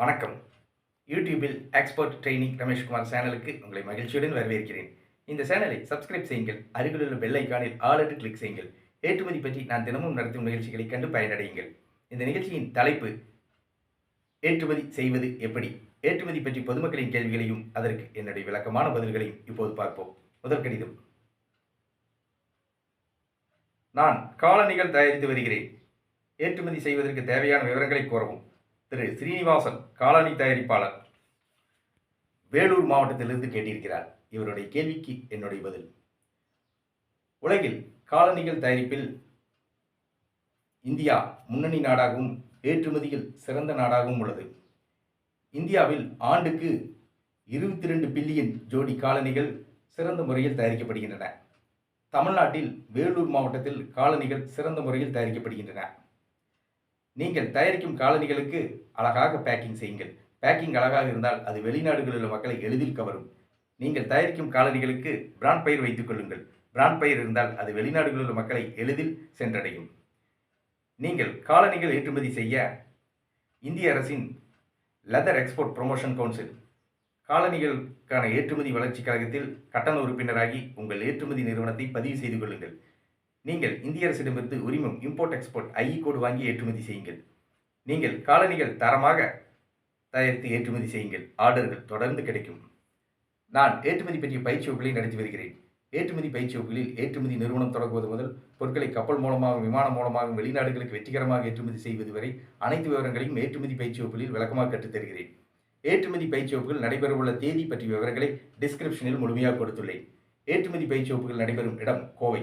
வணக்கம். யூடியூபில் expert training Rameshkumar சேனலுக்கு உங்களை மகிழ்ச்சியுடன் வரவேற்கிறேன். இந்த சேனலை சப்ஸ்கிரைப் செய்யுங்கள் அருகிலுள்ள பெல் ஐக்கானில் ஆல் என்று கிளிக் செய்யுங்கள். ஏற்றுமதி பற்றி நான் தினமும் நடத்தும் நிகழ்ச்சிகளை கண்டு பயனடையுங்கள். இந்த நிகழ்ச்சியின் தலைப்பு ஏற்றுமதி செய்வது எப்படி? ஏற்றுமதி பற்றி பொதுமக்களின் கேள்விகளையும் அதற்கு என்னுடைய விளக்கமான பதில்களையும் இப்போது பார்ப்போம். முதல் கடிதம். நான் காலணிகள் தயாரித்து வருகிறேன். ஏற்றுமதி செய்வதற்கு தேவையான விவரங்களை கூறவும் திரு ஸ்ரீனிவாசன் காலணி தயாரிப்பாளர் வேலூர் மாவட்டத்திலிருந்து கேட்டிருக்கிறார். இவருடைய கேள்விக்கு என்னுடைய பதில். உலகில் காலணிகள் தயாரிப்பில் இந்தியா முன்னணி நாடாகவும் ஏற்றுமதியில் சிறந்த நாடாகவும் உள்ளது. இந்தியாவில் ஆண்டுக்கு இருபத்தி ரெண்டு பில்லியன் ஜோடி காலணிகள் சிறந்த முறையில் தயாரிக்கப்படுகின்றன. தமிழ்நாட்டில் வேலூர் மாவட்டத்தில் காலணிகள் சிறந்த முறையில் தயாரிக்கப்படுகின்றன. நீங்கள் தயாரிக்கும் காலணிகளுக்கு அழகாக பேக்கிங் செய்யுங்கள். பேக்கிங் அழகாக இருந்தால் அது வெளிநாடுகளில் உள்ள மக்களை எளிதில் கவரும். நீங்கள் தயாரிக்கும் காலணிகளுக்கு பிராண்ட் பயிர் வைத்துக் கொள்ளுங்கள். பிராண்ட் பயிர் இருந்தால் அது வெளிநாடுகளில் உள்ள மக்களை எளிதில் சென்றடையும். நீங்கள் காலணிகள் ஏற்றுமதி செய்ய இந்திய அரசின் லெதர் எக்ஸ்போர்ட் ப்ரொமோஷன் கவுன்சில் காலணிகளுக்கான ஏற்றுமதி வளர்ச்சி கழகத்தில் கட்டண உறுப்பினராகி உங்கள் ஏற்றுமதி நிறுவனத்தை பதிவு செய்து கொள்ளுங்கள். நீங்கள் இந்திய அரசிடமிருந்து உரிமம் இம்போர்ட் எக்ஸ்போர்ட் ஐஇ கோடு வாங்கி ஏற்றுமதி செய்யுங்கள். நீங்கள் காலணிகள் தரமாக தயாரித்து ஏற்றுமதி செய்யுங்கள். ஆர்டர்கள் தொடர்ந்து கிடைக்கும். நான் ஏற்றுமதி பற்றிய பயிற்சி வகுப்புகளை நடத்தி வருகிறேன். ஏற்றுமதி பயிற்சி வகுப்புகளில் ஏற்றுமதி நிறுவனம் தொடங்குவது முதல் பொருட்களை கப்பல் மூலமாகவும் விமானம் மூலமாகவும் வெளிநாடுகளுக்கு வெற்றிகரமாக ஏற்றுமதி செய்வது வரை அனைத்து விவரங்களையும் ஏற்றுமதி பயிற்சி வகுப்புகளில் விளக்கமாக கற்றுத் தருகிறேன். ஏற்றுமதி பயிற்சி வகுப்புகள் நடைபெறவுள்ள தேதி பற்றிய விவரங்களை டிஸ்கிரிப்ஷனில் முழுமையாக கொடுத்துள்ளேன். ஏற்றுமதி பயிற்சி வகுப்புகள் நடைபெறும் இடம் கோவை.